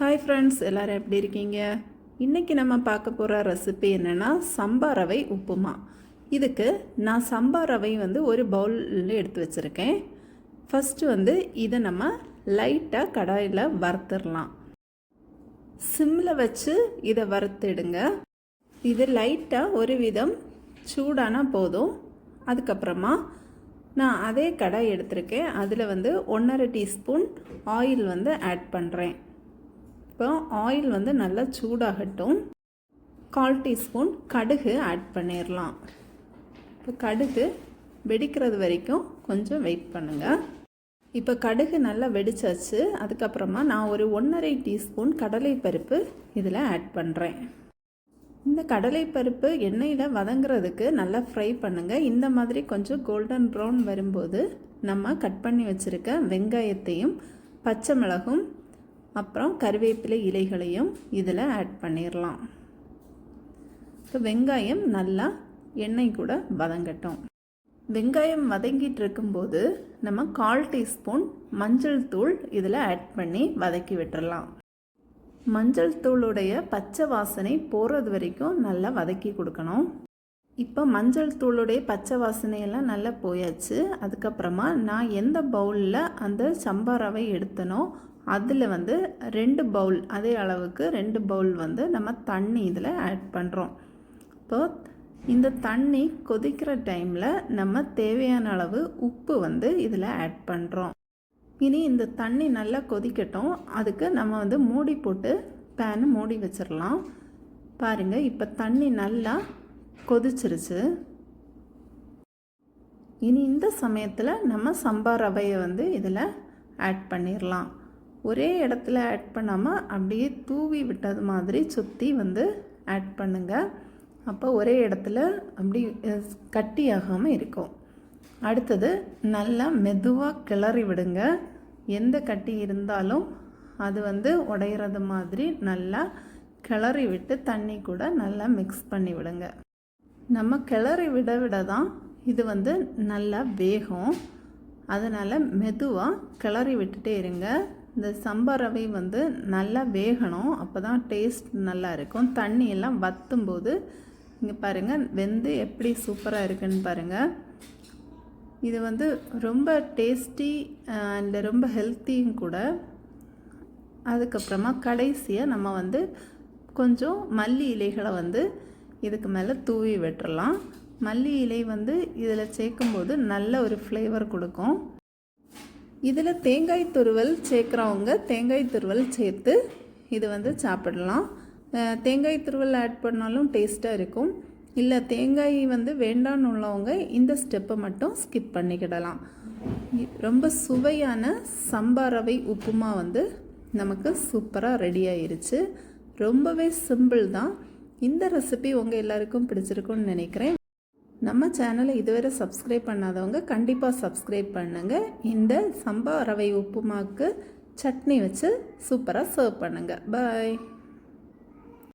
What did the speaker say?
Hi friends எல்லோரும் எப்படி இருக்கீங்க? இன்றைக்கி நம்ம பார்க்க போகிற ரெசிபி என்னென்னா சம்பா ரவை உப்புமா. இதுக்கு நான் சம்பா ரவை வந்து ஒரு பவுலில் எடுத்து வச்சுருக்கேன். ஃபஸ்ட்டு வந்து இதை நம்ம லைட்டாக கடாயில் வறுத்துடலாம். சிம்மில் வச்சு இதை வறுத்துடுங்க. இது லைட்டாக ஒரு விதம் சூடானா போதும். அதுக்கப்புறமா நான் அதே கடாய் எடுத்திருக்கேன். அதில் வந்து ஒன்றரை டீஸ்பூன் ஆயில் வந்து ஆட் பண்ணுறேன் இப்போ ஆயில் வந்து நல்லா சூடாகட்டும். கால் டீஸ்பூன் கடுகு ஆட் பண்ணிடலாம் இப்போ கடுகு வெடிக்கிறது வரைக்கும் கொஞ்சம் வெயிட் பண்ணுங்கள் இப்போ கடுகு நல்லா வெடிச்சாச்சு. அதுக்கப்புறமா நான் ஒரு ஒன்றரை டீஸ்பூன் கடலை பருப்பு இதில் ஆட் பண்ணுறேன் இந்த கடலை பருப்பு எண்ணெயில் வதங்குறதுக்கு நல்லா ஃப்ரை பண்ணுங்கள் இந்த மாதிரி கொஞ்சம் கோல்டன் ப்ரௌன் வரும்போது நம்ம கட் பண்ணி வச்சுருக்க வெங்காயத்தையும் பச்சை மிளகும் அப்புறம் கருவேப்பிலை இலைகளையும் இதில் ஆட் பண்ணிடலாம் இப்போ வெங்காயம் நல்லா எண்ணெய் கூட வதங்கட்டும். வெங்காயம் வதங்கிட்டு இருக்கும்போது நம்ம கால் டீஸ்பூன் மஞ்சள் தூள் இதில் ஆட் பண்ணி வதக்கி விட்டுறலாம் மஞ்சள் தூளுடைய பச்சை வாசனை போகிறது வரைக்கும் நல்லா வதக்கி கொடுக்கணும். இப்போ மஞ்சள் தூளுடைய பச்சை வாசனையெல்லாம் நல்லா போயாச்சு. அதுக்கப்புறமா நான் எந்த பவுலில் அந்த சம்பா ரவை எடுத்தனோ அதில் வந்து ரெண்டு பவுல் அதே அளவுக்கு ரெண்டு பவுல் வந்து நம்ம தண்ணி இதில் ஆட் பண்ணுறோம் இப்போ இந்த தண்ணி கொதிக்கிற டைமில் நம்ம தேவையான அளவு உப்பு வந்து இதில் ஆட் பண்ணுறோம் இனி இந்த தண்ணி நல்லா கொதிக்கட்டும். அதுக்கு நம்ம வந்து மூடி போட்டு பேன் மூடி வச்சிடலாம் பாருங்கள் இப்போ தண்ணி நல்லா கொதிச்சிருச்சு. இனி இந்த சமயத்தில் நம்ம சம்பா ரவையை வந்து இதில் ஆட் பண்ணிடலாம் ஒரே இடத்துல ஆட் பண்ணாமல் அப்படியே தூவி விட்டது மாதிரி சுற்றி வந்து ஆட் பண்ணுங்கள் அப்போ ஒரே இடத்துல அப்படி கட்டி ஆகாமல் இருக்கும். அடுத்தது நல்லா மெதுவாக கிளறி விடுங்க. எந்த கட்டி இருந்தாலும் அது வந்து உடையிறது மாதிரி நல்லா கிளறி விட்டு தண்ணி கூட நல்லா மிக்ஸ் பண்ணி விடுங்க. நம்ம கிளறி விட விட தான் இது வந்து நல்லா வேகும். அதனால் மெதுவாக கிளறி விட்டுட்டே இருங்க. இந்த சம்பா ரவை வந்து நல்லா வேகணும். அப்போ தான் டேஸ்ட் நல்லா இருக்கும். தண்ணியெல்லாம் வத்தும்போது வற்றும் போது இங்கே பாருங்கள் வெந்து எப்படி சூப்பராக இருக்குன்னு பாருங்கள் இது வந்து ரொம்ப டேஸ்டி அண்ட் ரொம்ப ஹெல்த்தியும் கூட. அதுக்கப்புறமா கடைசியாக நம்ம வந்து கொஞ்சம் மல்லி இலைகளை வந்து இதுக்கு மேலே தூவி விட்டுறலாம். மல்லி இலை வந்து இதில் சேர்க்கும்போது நல்ல ஒரு ஃப்ளேவர் கொடுக்கும். இதில் தேங்காய் துருவல் சேர்க்குறவங்க தேங்காய் துருவல் சேர்த்து இது வந்து சாப்பிடலாம். தேங்காய் துருவல் ஆட் பண்ணாலும் டேஸ்ட்டாக இருக்கும். இல்லை தேங்காய் வந்து வேண்டான்னு உள்ளவங்க இந்த ஸ்டெப்பை மட்டும் ஸ்கிப் பண்ணிக்கிடலாம். ரொம்ப சுவையான சம்பா ரவை உப்புமா வந்து நமக்கு சூப்பராக ரெடி ஆயிருச்சு. ரொம்பவே சிம்பிள் தான். இந்த ரெசிபி உங்கள் எல்லாருக்கும் பிடிச்சிருக்குன்னு நினைக்கிறேன். நம்ம சேனலை இதுவரை சப்ஸ்கிரைப் பண்ணாதவங்க கண்டிப்பாக சப்ஸ்கிரைப் பண்ணுங்கள் இந்த சம்பா ரவை உப்புமாவுக்கு சட்னி வச்சு சூப்பராக சர்வ் பண்ணுங்கள் பாய்